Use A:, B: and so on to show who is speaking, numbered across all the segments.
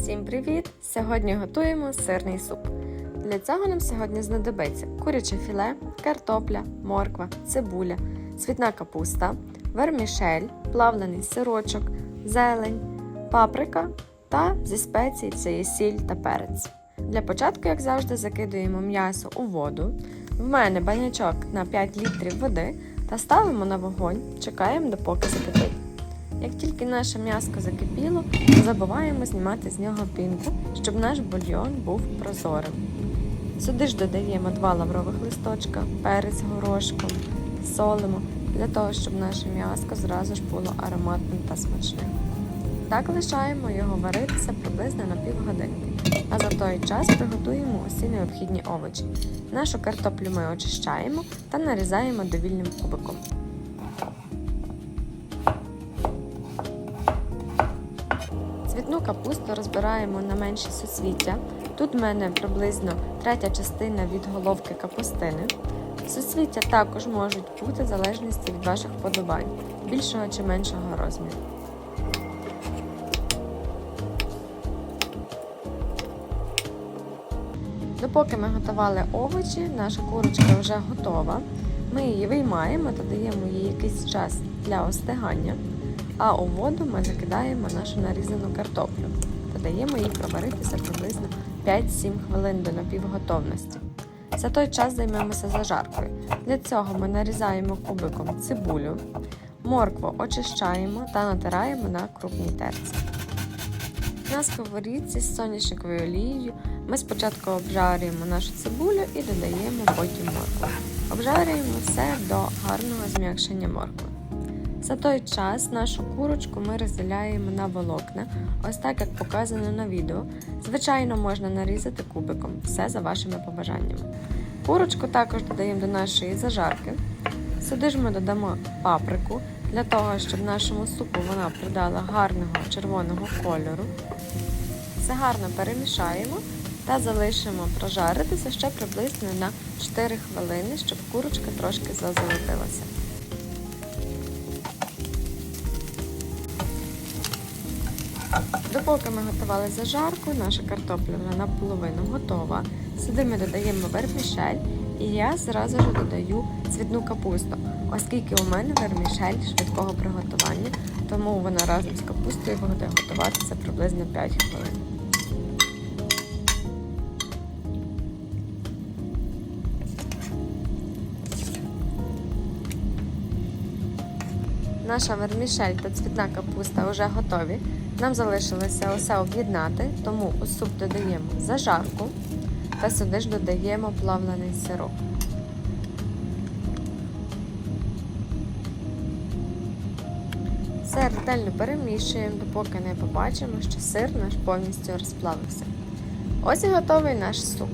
A: Всім привіт! Сьогодні готуємо сирний суп. Для цього нам сьогодні знадобиться куряче філе, картопля, морква, цибуля, цвітна капуста, вермішель, плавлений сирочок, зелень, паприка та зі спецій це є сіль та перець. Для початку, як завжди, закидуємо м'ясо у воду. В мене банячок на 5 літрів води та ставимо на вогонь, чекаємо допоки закипить. Як тільки наше м'яско закипіло, забуваємо знімати з нього пінку, щоб наш бульйон був прозорим. Сюди ж додаємо 2 лаврових листочка, перець горошком, солимо для того, щоб наше м'яско зразу ж було ароматним та смачним. Так лишаємо його варитися приблизно на півгодинки. А за той час приготуємо усі необхідні овочі. Нашу картоплю ми очищаємо та нарізаємо довільним кубиком. Цвітну капусту розбираємо на менші суцвіття. Тут в мене приблизно третя частина від головки капустини. Суцвіття також можуть бути в залежності від ваших вподобань, більшого чи меншого розміру. Допоки ми готували овочі, наша курочка вже готова. Ми її виймаємо та даємо їй якийсь час для остигання. А у воду ми закидаємо нашу нарізану картоплю та даємо їй проваритися приблизно 5-7 хвилин до напівготовності. За той час займемося зажаркою. Для цього ми нарізаємо кубиком цибулю, моркву очищаємо та натираємо на крупній терці. На сковорідці з соняшниковою олією ми спочатку обжарюємо нашу цибулю і додаємо потім моркву. Обжарюємо все до гарного зм'якшення моркви. За той час нашу курочку ми розділяємо на волокна, ось так як показано на відео. Звичайно, можна нарізати кубиком, все за вашими побажаннями. Курочку також додаємо до нашої зажарки. Сюди ж ми додамо паприку для того, щоб нашому супу вона придала гарного червоного кольору. Все гарно перемішаємо та залишимо прожаритися ще приблизно на 4 хвилини, щоб курочка трошки зазолотилася. Допоки ми готували зажарку, наша картопля вже наполовину готова. Сюди ми додаємо вермішель і я зразу ж додаю цвітну капусту, оскільки у мене вермішель швидкого приготування, тому вона разом з капустою буде готуватися приблизно 5 хвилин. Наша вермішель та цвітна капуста вже готові. Нам залишилося усе об'єднати, тому у суп додаємо зажарку та сюди ж додаємо плавлений сироп. Все ретельно перемішуємо, допоки не побачимо, що сир наш повністю розплавився. Ось і готовий наш суп.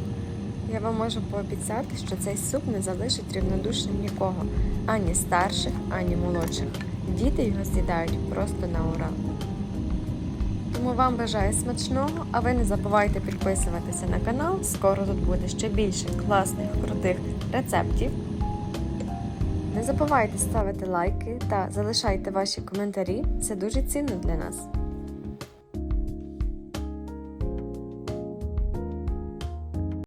A: Я вам можу пообіцяти, що цей суп не залишить рівнодушним нікого, ані старших, ані молодших. Діти його з'їдають просто на ура. Тому вам бажаю смачного, а ви не забувайте підписуватися на канал. Скоро тут буде ще більше класних, крутих рецептів. Не забувайте ставити лайки та залишайте ваші коментарі. Це дуже цінно для нас.